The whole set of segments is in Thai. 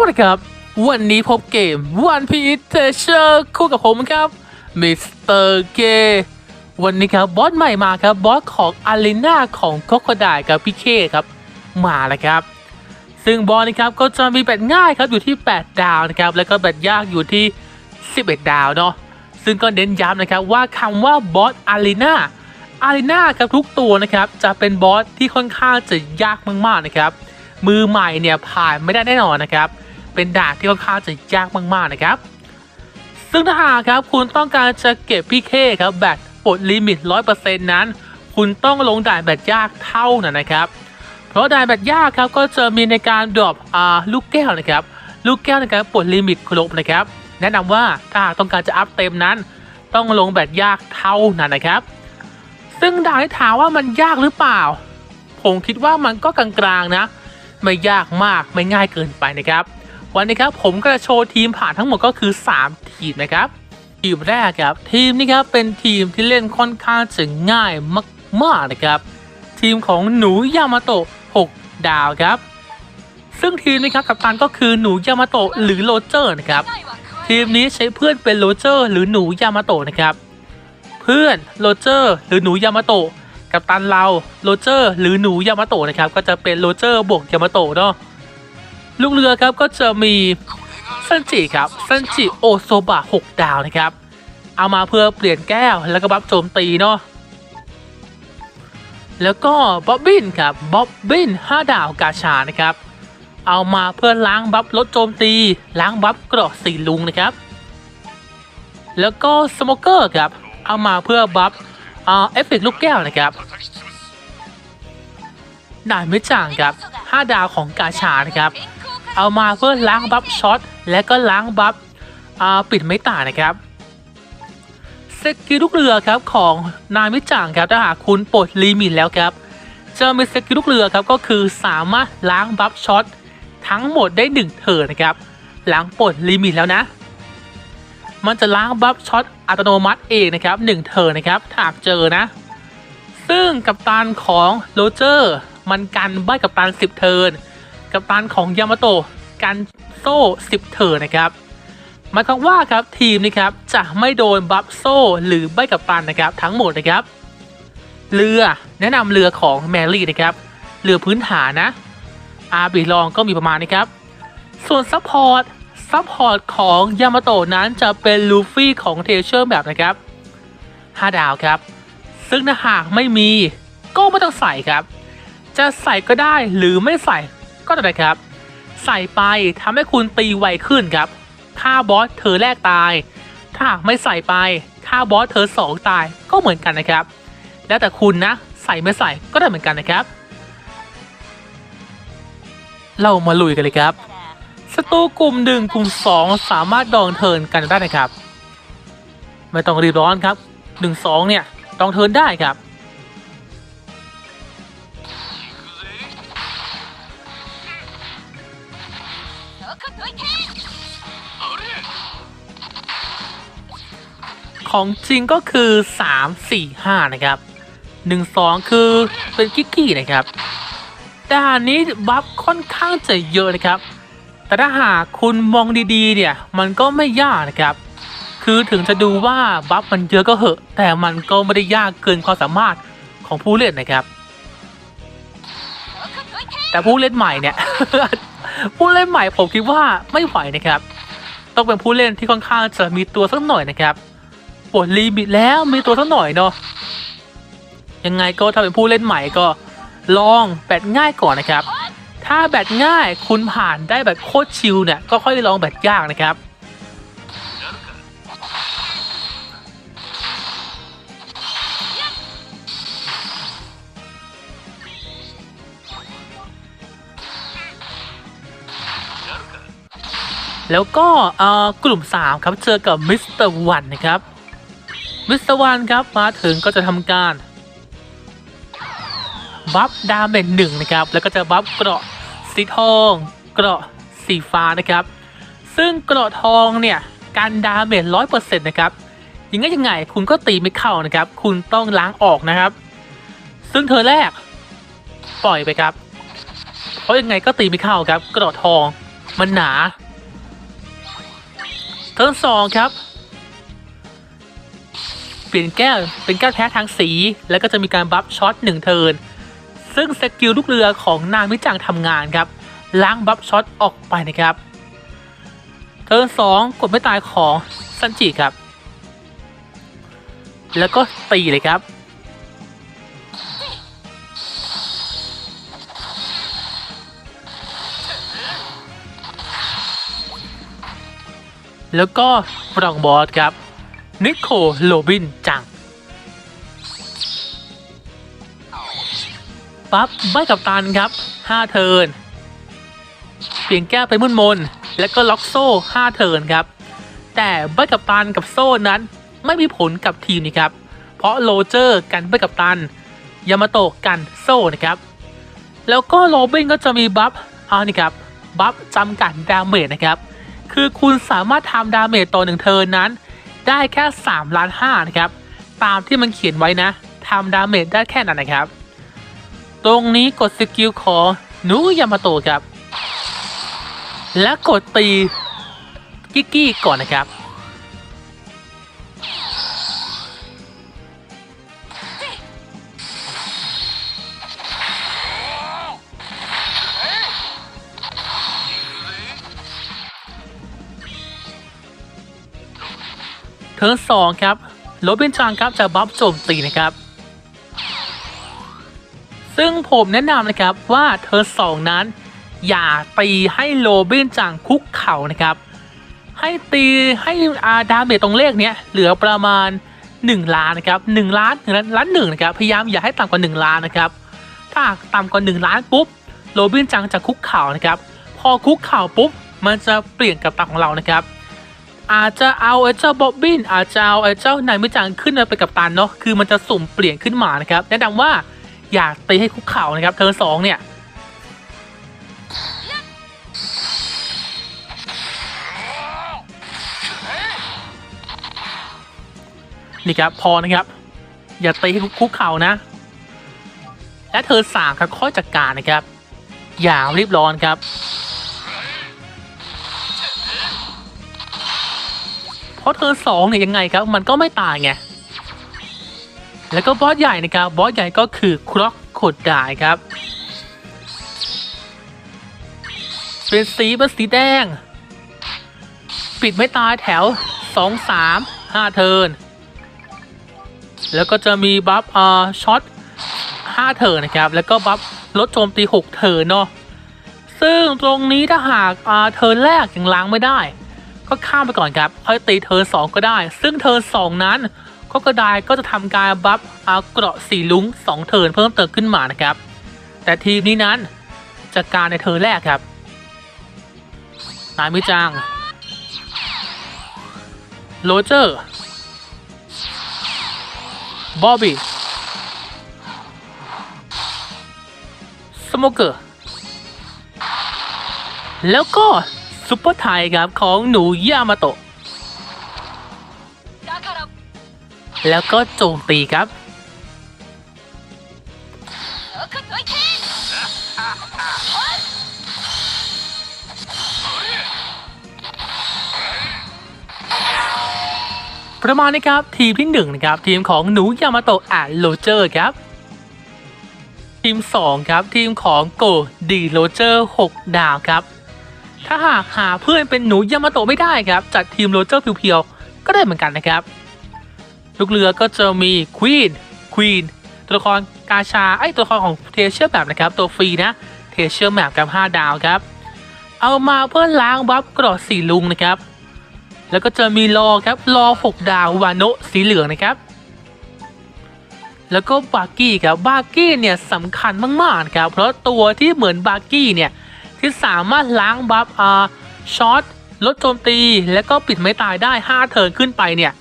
วัสดีครับ วันนี้พบเกม One Piece Treasure คู่กับผมครับมิสเตอร์เกวันนี้ครับบอสใหม่มาครับบอสของอารีนาของโคโคดายกับพี่เคครับ มาแล้วครับ ซึ่งบอสนะครับก็จะมีแบตง่ายครับอยู่ที่ 8 ดาวนะครับ แล้วก็แบตยากอยู่ที่ 11 ดาวเนาะซึ่งก็เน้นย้ำนะครับว่าคำว่าบอสอารีนาอารีนาครับทุกตัวนะครับจะเป็นบอสที่ค่อนข้างจะยากมากๆนะครับมือใหม่เนี่ยผ่านไม่ได้แน่นอนนะครับ เป็นด่านที่ค่อนข้างจะยากมากๆนะครับ ซึ่งถ้าหากครับคุณต้องการจะเก็บพี่เคครับแบตปลดลิมิต 100%นั้น คุณต้องลงด่านแบตยากเท่านั้นนะครับ เพราะด่านแบตยากครับก็จะมีในการดรอปลูกแก้วนะครับ ลูกแก้วในการปลดลิมิตครบนะครับ แนะนำว่าถ้าหากต้องการจะอัพเต็มนั้น ต้องลงแบตยากเท่านั้นนะครับ ซึ่งด่านที่ถามว่ามันยากหรือเปล่า ผมคิดว่ามันก็กลางๆนะ ไม่ยากมากไม่ง่ายเกินไปนะครับ วันนี้ครับผมก็จะโชว์ทีมผ่านทั้งหมดก็คือ 3 ทีมนะครับ ทีมแรกครับทีมนี้ครับเป็นทีมที่เล่นค่อนข้างจะง่ายมากๆนะครับ ทีมของหนูยามาโตะ6ดาวครับ ซึ่งทีมนี้ครับกัปตันก็คือหนูยามาโตะหรือโรเจอร์นะครับทีมนี้ใช้เพื่อนเป็นโรเจอร์หรือหนูยามาโตะนะครับ เพื่อนโรเจอร์หรือหนูยามาโตะกับตันเราโรเจอร์หรือหนูยามาโตะนะครับ ก็จะเป็นโรเจอร์บวกยามาโตะเนาะ ลูกเรือครับก็จะมีซันจิครับซันจิโอโซบะ6ดาวนะครับ เอามาเพื่อเปลี่ยนแก้วแล้วก็บัฟโจมตีเนาะแล้วก็บ๊อบบินครับบ๊อบบิน5ดาวกาชานะครับ เอามาเพื่อล้างบัฟลดโจมตี ล้างบัฟเกราะสีลุงนะครับ แล้วก็สโมเกอร์ครับเอามาเพื่อบัฟเอฟเฟกต์ลูกแก้วนะครับด่านไม่จ่างครับ 5 ดาวของกาชานะครับ เอามาเพื่อล้างบัฟช็อตและก็ล้างบัฟปิดไม่ตานะครับสกิลลูกเรือครับของนายมิจ่างครับถ้าหากคุณปลดลิมิตแล้วครับจะมีสกิลลูกเรือครับก็คือสามารถล้างบัฟช็อตทั้งหมดได้1เทิร์นนะครับ หลังปลดลิมิตแล้วนะ มันจะล้างบัฟช็อตอัตโนมัติเองนะครับ1เทิร์นนะครับถ้าหากเจอนะ ซึ่งกัปตันของโรเจอร์มันกันใบกัปตัน10เทิร์นกัปตันของยามาโตะ กันโซ่ 10 เทิร์นนะครับหมายความว่าครับทีมนี้ครับจะไม่โดนบัฟโซ่หรือใบกับปันนะครับ ทั้งหมดนะครับ เรือแนะนำเรือของแมรี่นะครับเรือพื้นฐานนะอาร์บิลองก็มีประมาณนี้ครับ ส่วนซัพพอร์ตซัพพอร์ตของยามาโตะนั้นจะเป็นลูฟี่ของเทเชอร์แบบนะครับ 5 ดาวครับ ซึ่งถ้าหากไม่มีก็ไม่ต้องใส่ครับ จะใส่ก็ได้หรือไม่ใส่ก็ได้ครับ ใส่ไปทำให้คุณตีไวขึ้นครับค่าบอสเธอแรกตาย ถ้าหากไม่ใส่ไปค่าบอสเธอสองตายก็เหมือนกันนะครับ แล้วแต่คุณนะใส่ไม่ใส่ก็ได้เหมือนกันนะครับ เรามาลุยกันเลยครับศัตรูกลุ่มหนึ่งกลุ่มสองสามารถดองเทินกันได้นะครับ ไม่ต้องรีบร้อนครับหนึ่งสองเนี่ยดองเทินได้ครับ ของจริงก็คือ 3 4 5 นะครับ 1 2 คือเป็นกิกกี้นะครับด่านนี้บัฟค่อนข้างจะเยอะนะครับ แต่ถ้าหากคุณมองดีๆ เนี่ย มันก็ไม่ยากนะครับ คือถึงจะดูว่าบัฟมันเยอะก็เหอะ แต่มันก็ไม่ได้ยากเกินความสามารถของผู้เล่นนะครับ แต่ผู้เล่นใหม่เนี่ย ผู้เล่นใหม่ผมคิดว่าไม่ไหวนะครับ ต้องเป็นผู้เล่นที่ค่อนข้างจะมีตัวสักหน่อยนะครับ ปลดลิมิตแล้วมีตัวสักหน่อยเนาะยังไงก็ถ้าเป็นผู้เล่นใหม่ก็ลองแบตง่ายก่อนนะครับ ถ้าแบตง่ายคุณผ่านได้แบบโคตรชิลเนี่ยก็ค่อยลองแบตยากนะครับแล้วก็เออกลุ่ม 3 ครับ เจอกับมิสเตอร์วันนะครับ มิสเตอร์วันครับมาถึงก็จะทำการ บัฟดาเมจหนึ่งนะครับ แล้วก็จะบัฟเกราะสีทอง เกราะสีฟ้านะครับ ซึ่งเกราะทองเนี่ยการดาเมจร้อยเปอร์เซ็นต์นะครับยังไงยังไง คุณก็ตีไม่เข้านะครับ คุณต้องล้างออกนะครับ ซึ่งเธอแรก ปล่อยไปครับ เพราะยังไงก็ตีไม่เข้าครับ กราะทอง มันหนา เทิร์นสองครับ ปลี่ยนแก้วเป็นแก้วแท้ทางสี แล้วก็จะมีการบัฟช็อตหนึ่งเทิร์นซึ่งสกิลลูกเรือของนางมิจังทำงานครับล้างบัฟช็อตออกไปนะครับ เทิร์นสองกดไม่ตายของซันจิครับ แล้วก็ตีเลยครับ แล้วก็รองบอสครับ นิโคโรบินจัง ปั๊บใบกับตันครับ 5 เทิร์น เปลี่ยนแก้ไปมุ่นมน แล้วก็ล็อกโซ่ 5 เทิร์นครับ แต่ใบกับตันกับโซ่นั้นไม่มีผลกับทีมนี้ครับ เพราะโรเจอร์กันใบกับตัน ยามาโตะกันโซ่นะครับ แล้วก็โรบินก็จะมีบัฟอ่านี่ครับ บัฟจำกัดดาเมจนะครับ คือคุณสามารถทำดาเมจต่อหนึ่งเทิร์นนั้น ได้แค่3ล้าน5นะครับ ตามที่มันเขียนไว้นะทำดาเมจได้แค่นั้นนะครับ ตรงนี้กดสกิลของนูยามาโตะครับ และกดตีกิกกี้ก่อนนะครับ เทิร์นสองครับโรบินจังครับจะบัฟโจมตีนะครับ ซึ่งผมแนะนำนะครับว่าเทิร์นสองนั้น อย่าตีให้โรบินจังคุกเข่านะครับ ให้ตีให้อาดาเมจตรงเลขเนี้ยเหลือประมาณ 1 ล้านนะครับ1ล้านถึงล้านหนึ่งนะครับพยายามอย่าให้ต่ำกว่า 1 ล้านนะครับ ถ้าต่ำกว่า 1 ล้านปุ๊บโรบินจังจะคุกเข่านะครับ พอคุกเข่าปุ๊บมันจะเปลี่ยนกับตังของเรานะครับ อาจจะเอาไอ้เจ้าบ๊อบบินอาจจะเอาไอ้เจ้านายมิจังขึ้นมาไปกับตันเนาะคือมันจะสุ่มเปลี่ยนขึ้นมานะครับแนะนำว่าอย่าตีให้คุกเข่านะครับเทิร์สองเนี่ยนี่ครับพอนะครับ อย่าตีให้คุกเข่านะ และเทิร์นสามครับค่อยจัดการนะครับ อย่ารีบร้อนครับ ราะเธอสองเนี่ยยังไงครับ มันก็ไม่ตายไง แล้วก็บอสใหญ่นะครับ บอสใหญ่ก็คือครอกขดดายครับ เป็นสีเป็นสีแดง ปิดไม่ตายแถว 2 3 5 เทิน แล้วก็จะมีบัฟอ่าช็อต5 เทินนะครับ แล้วก็บัฟลดโจมตี 6 เทินเนาะซึ่งตรงนี้ถ้าหากอ่าเทินแรกยังล้างไม่ได้ ก็ข้ามไปก่อนครับค่อยตีเทิร์นสองก็ได้ ซึ่งเทิร์นสองนั้นก็กระไดก็จะทำการบัฟเอาเกราะสีลุ้งสองเทินเพิ่มเติมขึ้นมานะครับ แต่ทีมนี้นั้นจัดการในเทินแรกครับ นายมิจังโรเจอร์บอบบี้สโมเกอร์แล้วก็ ซูเปอร์ไทยครับของหนูยามาโตะ แล้วก็โจมตีครับ ประมาณนี้ครับ ทีมที่1นะครับ ทีมของหนูยามาโตะอ่าโรเจอร์ครับทีม 2 ครับ ทีมของโกดีโรเจอร์ 6 ดาวครับ ถ้าหากหาเพื่อนเป็นหนูยามาโตะไม่ได้ครับจัดทีมโรเจอร์เพียวๆก็ได้เหมือนกันนะครับ ลูกเรือก็จะมีควีนควีนตัวละครกาชาไอตัวละครของเทเชอร์แบบนะครับ ตัวฟรีนะเทเชอร์แบบกับ5ดาวครับ เอามาเพื่อล้างบัฟกรอดสีลุงนะครับ แล้วก็จะมีรอครับรอ6ดาววาโนสีเหลืองนะครับ แล้วก็บาร์กี้ครับบาร์กี้เนี่ยสำคัญมากๆนะครับเพราะตัวที่เหมือนบาร์กี้เนี่ย ที่สามารถล้างบัฟอ่าช็อตลดโจมตี แล้วก็ปิดไม่ตายได้ 5 เทิร์นขึ้นไปเนี่ย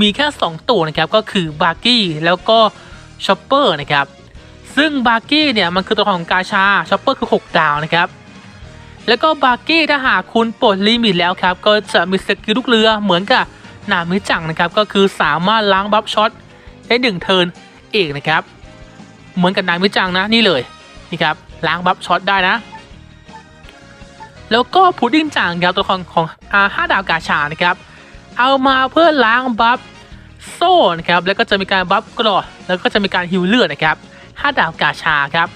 มีแค่ 2 ตัวนะครับ ก็คือบาร์กี้แล้วก็ชอปเปอร์นะครับ ซึ่งบาร์กี้เนี่ย มันคือตัวของกาชาชอปเปอร์คือ 6 ดาวนะครับ แล้วก็บาร์กี้ถ้าหากคุณปลดลิมิตแล้วครับ ก็จะมีสกิลลูกเรือเหมือนกับนามิจังนะครับ ก็คือสามารถล้างบัฟช็อตได้หนึ่งเทิร์นเองนะครับ เหมือนกับนามิจังนะนี่เลยนี่ครับล้างบัฟช็อตได้นะ แล้วก็พุดดิ้งจังครับตัวละครของอาห้าดาวกาชานะครับ เอามาเพื่อล้างบัฟโซ่นะครับแล้วก็จะมีการบัฟกรอดแล้วก็จะมีการฮิวเลือดนะครับห้าดาวกาชาครับ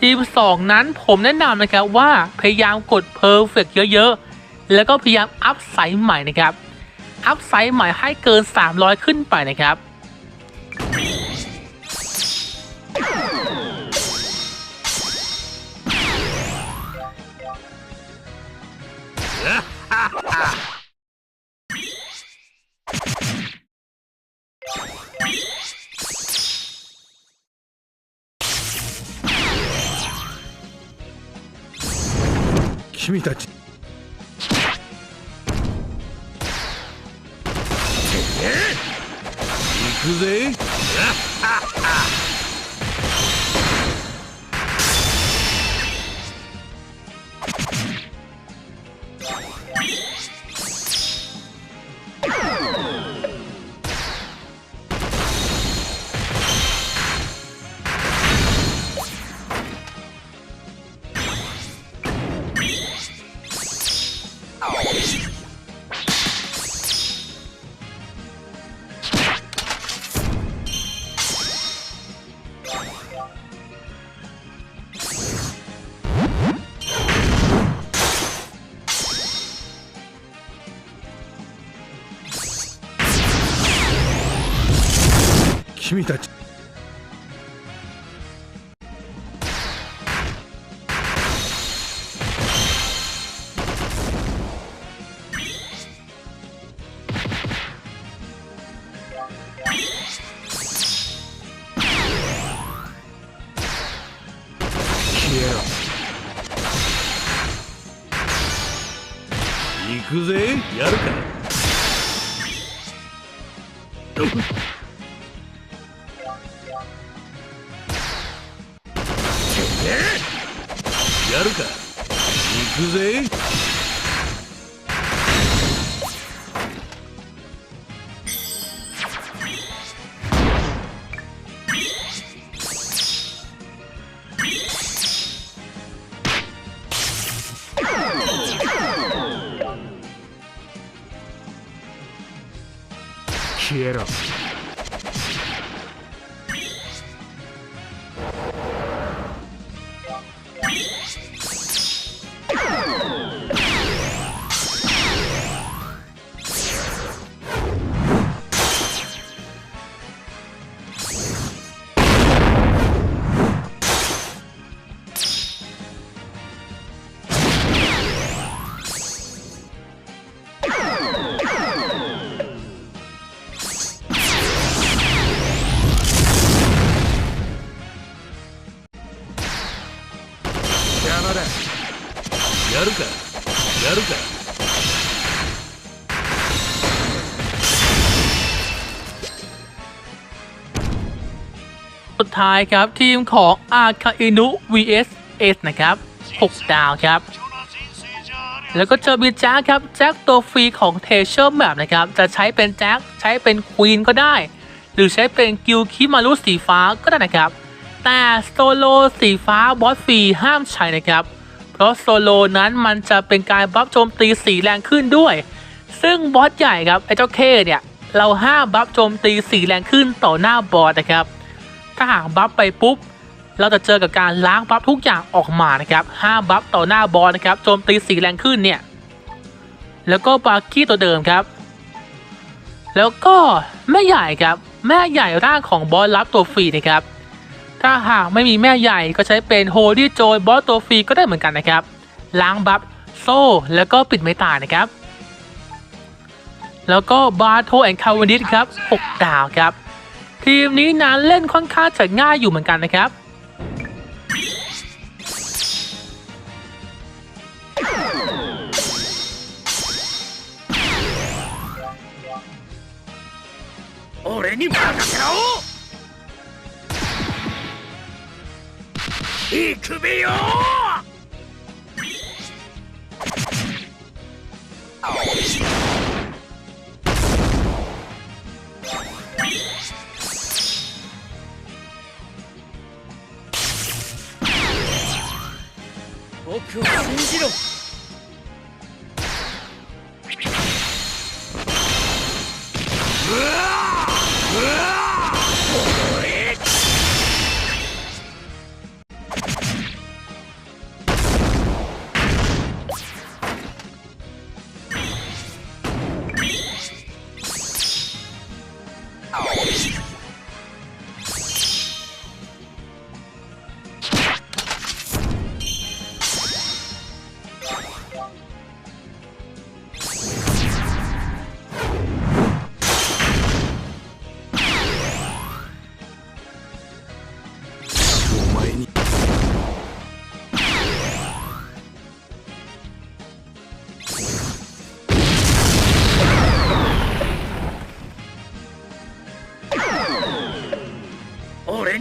ทีม2นั้นผมแนะนำนะครับว่าพยายามกดเพอร์เฟกเยอะๆ แล้วก็พยายามอัพไซส์ใหม่นะครับ อัพไซส์ใหม่ให้เกิน 300 ขึ้นไปนะครับ 君たち。行くぜ。君たち。行くぜやるか ぜ。消えろ。 ท้ายครับ ทีมของอาคาอินุ vs S นะครับ 6 ดาวครับ แล้วก็เจอมีแจ็คครับ แจ็คตัวฟรีของเทเชอร์แบบนะครับ จะใช้เป็นแจ็คใช้เป็นควีนก็ได้ หรือใช้เป็นกิลคิมารุสีฟ้าก็ได้นะครับ แต่โซโลสีฟ้าบอสฟรีห้ามใช้นะครับ เพราะโซโลนั้นมันจะเป็นการบัฟโจมตีสีแรงขึ้นด้วย ซึ่งบอสใหญ่ครับไอ้เจ้าเคเนี่ยเราห้ามบัฟโจมตีสีแรงขึ้นต่อหน้าบอสนะครับ ถ้าหากบัฟไปปุ๊บ เราจะเจอกับการล้างบัฟทุกอย่างออกมานะครับห้าบัฟต่อหน้าบอสนะครับโจมตีสีแรงขึ้นเนี่ย แล้วก็บาร์กี้ตัวเดิมครับ แล้วก็แม่ใหญ่ครับ แม่ใหญ่ร่างของบอสรับตัวฟรีนะครับ ถ้าหากไม่มีแม่ใหญ่ก็ใช้เป็นโฮดี้โจยบอสตัวฟรีก็ได้เหมือนกันนะครับ ล้างบัฟโซ่แล้วก็ปิดไม่ตายนะครับแล้วก็บาร์โทแอนคาวนิสครับ 6 ดาวครับ ทีมนี้นั้นเล่นค่อนข้างจะง่ายอยู่เหมือนกันนะครับ โอเรนิมาเาอีกคือไปโ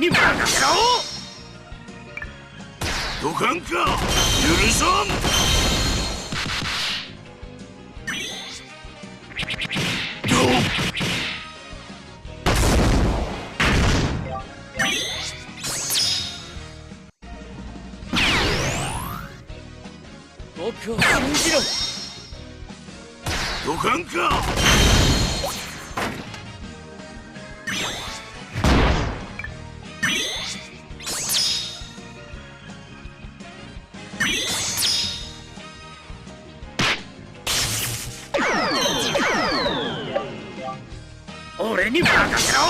に任せろ土管か許さん。に任せろ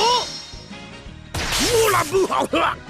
オラブハウハ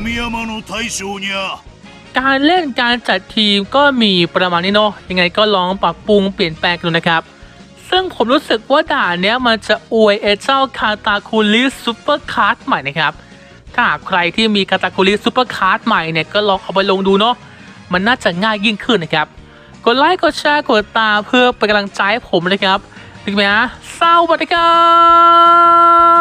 富山の大将にゃ การเล่นการจัดทีมก็มีประมาณนี้เนาะยังไงก็ลองปรับปรุงเปลี่ยนแปลงดูนะครับ ซึ่งผมรู้สึกว่าด่านเนี้ยมันจะอวยเอเจ้าคาตาคูลิซูเปอร์คาร์ดใหม่นะครับ ถ้าหากใครที่มีคาตาคูลิซูเปอร์คาร์ดใหม่เนี่ยก็ลองเอาไปลงดูเนาะมันน่าจะง่ายยิ่งขึ้นนะครับ กดไลค์กดแชร์กดติดตามเพื่อเป็นกำลังใจให้ผมนะครับ ถึงไหมฮะสวัาดีครับ